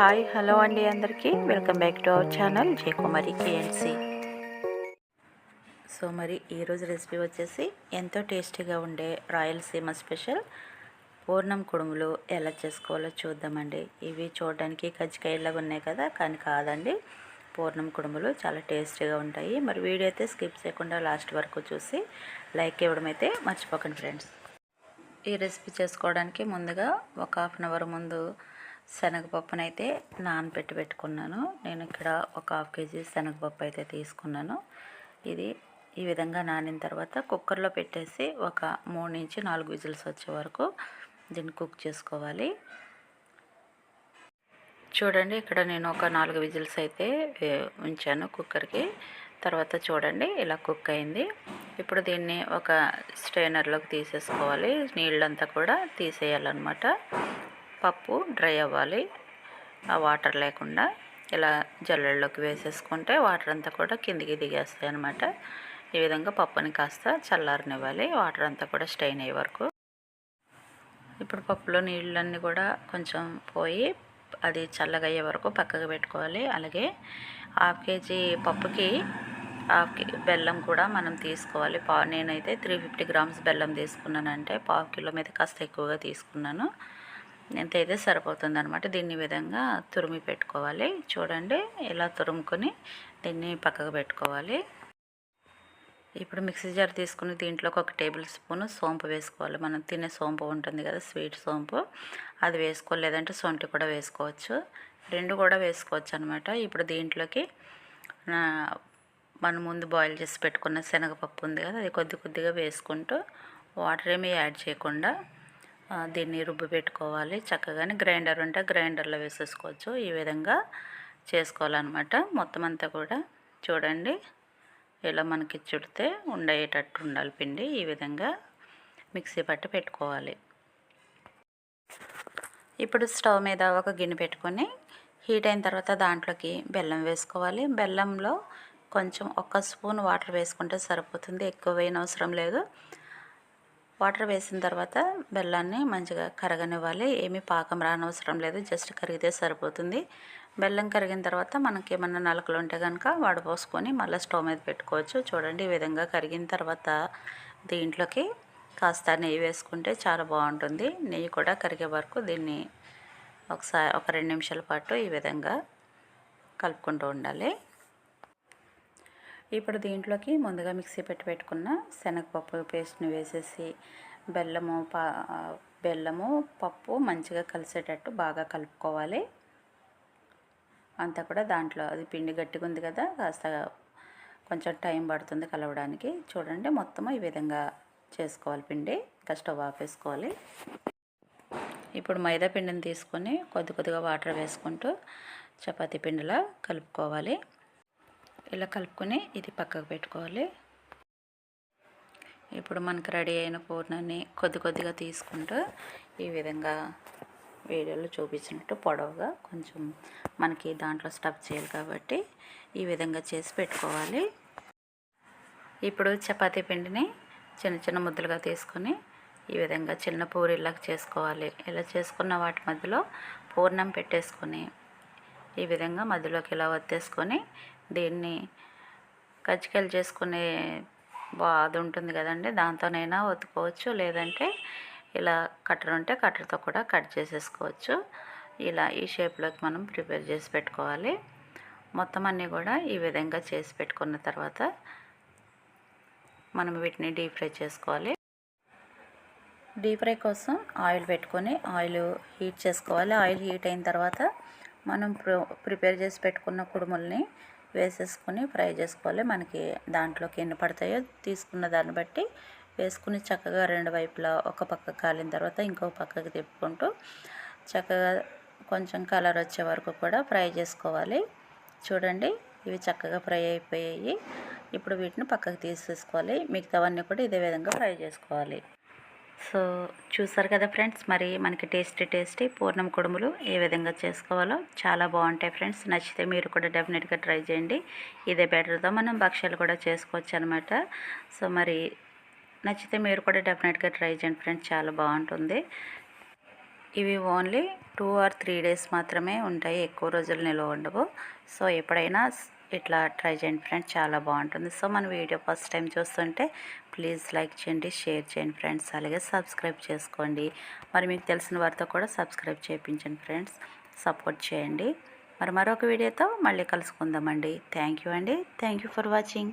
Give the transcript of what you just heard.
Hi hello అండి అందరికీ. Welcome back to our channel J Kumari KNC so. మరి ఈరోజు రెసిపీ వచ్చేసి ఎంతో టేస్టీగా ఉండే రాయలసీమ స్పెషల్ పూర్ణం కుడుములు ఎలా చేసుకోవాలో చూద్దామండి. ఇవి చూడడానికి కజ్జికాయలాగా ఉన్నాయి కదా కానీ కాదండి. పూర్ణం కుడుములు చాలా టేస్టీగా ఉంటాయి. మరి వీడియో అయితే స్కిప్ చేయకుండా లాస్ట్ వరకు చూసి లైక్ ఇవ్వడం అయితే మర్చిపోకండి ఫ్రెండ్స్. ఈ రెసిపీ చేసుకోవడానికి ముందుగా ఒక హాఫ్ అన్ అవర్ ముందు శనగపప్పునైతే నానబెట్టి పెట్టుకున్నాను. నేను ఇక్కడ ఒక హాఫ్ కేజీ శనగపప్పు అయితే తీసుకున్నాను. ఇది ఈ విధంగా నానిన తర్వాత కుక్కర్లో పెట్టేసి ఒక మూడు నుంచి నాలుగు విజిల్స్ వచ్చే వరకు దీన్ని కుక్ చేసుకోవాలి. చూడండి ఇక్కడ నేను ఒక నాలుగు విజిల్స్ అయితే ఉంచాను కుక్కర్కి. తర్వాత చూడండి ఇలా కుక్ అయింది. ఇప్పుడు దీన్ని ఒక స్ట్రైనర్లోకి తీసేసుకోవాలి. నీళ్ళంతా కూడా తీసేయాలన్నమాట. పప్పు డ్రై అవ్వాలి. ఆ వాటర్ లేకుండా ఇలా జల్లెల్లోకి వేసేసుకుంటే వాటర్ అంతా కూడా కిందికి దిగేస్తాయి అనమాట ఈ విధంగా పప్పుని కాస్త చల్లారనివ్వాలి. వాటర్ అంతా కూడా స్టెయిన్ అయ్యే వరకు. ఇప్పుడు పప్పులో నీళ్ళన్నీ కూడా కొంచెం పోయి అది చల్లగా అయ్యే వరకు పక్కకు పెట్టుకోవాలి. అలాగే హాఫ్ కేజీ పప్పుకి హాఫ్ కే బెల్లం కూడా మనం తీసుకోవాలి. పా నేనైతే త్రీ ఫిఫ్టీ గ్రామ్స్ బెల్లం తీసుకున్నానంటే పావు కిలో మీద కాస్త ఎక్కువగా తీసుకున్నాను. ఎంత అయితే సరిపోతుంది అనమాట దీన్ని విధంగా తురిమి పెట్టుకోవాలి. చూడండి ఇలా తురుముకొని దీన్ని పక్కకు పెట్టుకోవాలి. ఇప్పుడు మిక్సీ జార్ తీసుకుని దీంట్లోకి ఒక టేబుల్ స్పూన్ సోంపు వేసుకోవాలి. మనం తినే సోంపు ఉంటుంది కదా స్వీట్ సోంపు. అది వేసుకోవాలి లేదంటే సొంటి కూడా వేసుకోవచ్చు. రెండు కూడా వేసుకోవచ్చు అనమాట ఇప్పుడు దీంట్లోకి మనం ముందు బాయిల్ చేసి పెట్టుకున్న శనగపప్పు ఉంది కదా అది కొద్ది కొద్దిగా వేసుకుంటూ వాటర్ ఏమీ యాడ్ చేయకుండా దీన్ని రుబ్బు పెట్టుకోవాలి. చక్కగానే గ్రైండర్ ఉంటే గ్రైండర్లో వేసేసుకోవచ్చు. ఈ విధంగా చేసుకోవాలన్నమాట. మొత్తం అంతా కూడా చూడండి. ఇలా మనకి చుడితే ఉండేటట్టు ఉండాలి పిండి. ఈ విధంగా మిక్సీ పట్టి పెట్టుకోవాలి. ఇప్పుడు స్టవ్ మీద ఒక గిన్నె పెట్టుకొని హీట్ అయిన తర్వాత దాంట్లోకి బెల్లం వేసుకోవాలి. బెల్లంలో కొంచెం ఒక స్పూన్ వాటర్ వేసుకుంటే సరిపోతుంది. ఎక్కువ వేయనవసరం లేదు. వాటర్ వేసిన తర్వాత బెల్లాన్ని మంచిగా కరగనివ్వాలి. ఏమీ పాకం రానవసరం లేదు. జస్ట్ కరిగితే సరిపోతుంది. బెల్లం కరిగిన తర్వాత మనకి ఏమన్నా నలకలు ఉంటే కనుక వడపోసుకొని మళ్ళీ స్టవ్ మీద పెట్టుకోవచ్చు. చూడండి ఈ విధంగా కరిగిన తర్వాత దీంట్లోకి కాస్త నెయ్యి వేసుకుంటే చాలా బాగుంటుంది. నెయ్యి కూడా కరిగే వరకు దీన్ని ఒకసారి ఒక రెండు నిమిషాల పాటు ఈ విధంగా కలుపుకుంటూ ఉండాలి. ఇప్పుడు దీంట్లోకి ముందుగా మిక్సీ పెట్టి పెట్టుకున్న శనగపప్పు పేస్ట్ని వేసేసి బెల్లము పా బెల్లము పప్పు మంచిగా కలిసేటట్టు బాగా కలుపుకోవాలి. అంతా కూడా దాంట్లో అది పిండి గట్టిగా ఉంది కదా కాస్త కొంచెం టైం పడుతుంది కలవడానికి. చూడండి మొత్తం ఈ విధంగా చేసుకోవాలి పిండి. ఇంకా స్టవ్ ఆపేసుకోవాలి ఇప్పుడు మైదా పిండిని తీసుకొని కొద్ది కొద్దిగా వాటర్ వేసుకుంటూ చపాతీ పిండిలా కలుపుకోవాలి. ఇలా కలుపుకొని ఇది పక్కకు పెట్టుకోవాలి. ఇప్పుడు మనకు రెడీ అయిన పూర్ణాన్ని కొద్ది కొద్దిగా తీసుకుంటూ ఈ విధంగా వీడియోలో చూపించినట్టు పొడవుగా కొంచెం మనకి దాంట్లో స్టఫ్ చేయాలి కాబట్టి ఈ విధంగా చేసి పెట్టుకోవాలి. ఇప్పుడు చపాతీ పిండిని చిన్న చిన్న ముద్దలుగా తీసుకొని ఈ విధంగా చిన్న పూరీలాగా చేసుకోవాలి. ఇలా చేసుకున్న వాటి మధ్యలో పూర్ణం పెట్టేసుకొని ఈ విధంగా మధ్యలోకి ఇలా వత్తేసుకొని దీన్ని కజ్జికాయలు చేసుకునే అది ఉంటుంది కదండి. దాంతోనైనా ఒత్తుకోవచ్చు. లేదంటే ఇలా కట్టర్ ఉంటే కట్టర్తో కూడా కట్ చేసేసుకోవచ్చు. ఇలా ఈ షేప్లోకి మనం ప్రిపేర్ చేసి పెట్టుకోవాలి. మొత్తం అన్నీ కూడా ఈ విధంగా చేసి పెట్టుకున్న తర్వాత మనం వీటిని డీప్ ఫ్రై చేసుకోవాలి. డీప్ ఫ్రై కోసం ఆయిల్ పెట్టుకొని ఆయిల్ హీట్ చేసుకోవాలి. ఆయిల్ హీట్ అయిన తర్వాత మనం ప్రిపేర్ చేసి పెట్టుకున్న కుడుముల్ని వేసేసుకొని ఫ్రై చేసుకోవాలి. మనకి దాంట్లోకి ఎన్ని పడతాయో తీసుకున్న దాన్ని బట్టి వేసుకుని చక్కగా రెండు వైపులా ఒక పక్క కాలిన తర్వాత ఇంకో పక్కకి తిప్పుకుంటూ చక్కగా కొంచెం కలర్ వచ్చే వరకు కూడా ఫ్రై చేసుకోవాలి. చూడండి ఇవి చక్కగా ఫ్రై అయిపోయాయి. ఇప్పుడు వీటిని పక్కకు తీసేసుకోవాలి. మిగతావన్నీ కూడా ఇదే విధంగా ఫ్రై చేసుకోవాలి. సో చూసారు కదా ఫ్రెండ్స్ మరి మనకి టేస్టీ టేస్టీ పూర్ణం కుడుములు ఏ విధంగా చేసుకోవాలో చాలా బాగుంటాయి ఫ్రెండ్స్. నచ్చితే మీరు కూడా డెఫినెట్గా ట్రై చేయండి. ఇదే బెటర్తో మనం భక్ష్యాలు కూడా చేసుకోవచ్చు అనమాట సో మరి నచ్చితే మీరు కూడా డెఫినెట్గా ట్రై చేయండి ఫ్రెండ్స్ చాలా బాగుంటుంది. ఇవి only two or three days మాత్రమే ఉంటాయి. ఎక్కువ రోజులు నిల్వ ఉండవు. సో ఎప్పుడైనా ఇట్లా ట్రై చేయండి ఫ్రెండ్స్. చాలా బాగుంటుంది. సో మన వీడియో ఫస్ట్ టైం చూస్తుంటే ప్లీజ్ లైక్ చేయండి షేర్ చేయండి ఫ్రెండ్స్. అలాగే సబ్స్క్రైబ్ చేసుకోండి. మరి మీకు తెలిసిన వారితో కూడా సబ్స్క్రైబ్ చేయించండి ఫ్రెండ్స్. సపోర్ట్ చేయండి. మరి మరొక వీడియోతో మళ్ళీ కలుసుకుందామండి. థ్యాంక్ యూ అండి. Thank you for watching.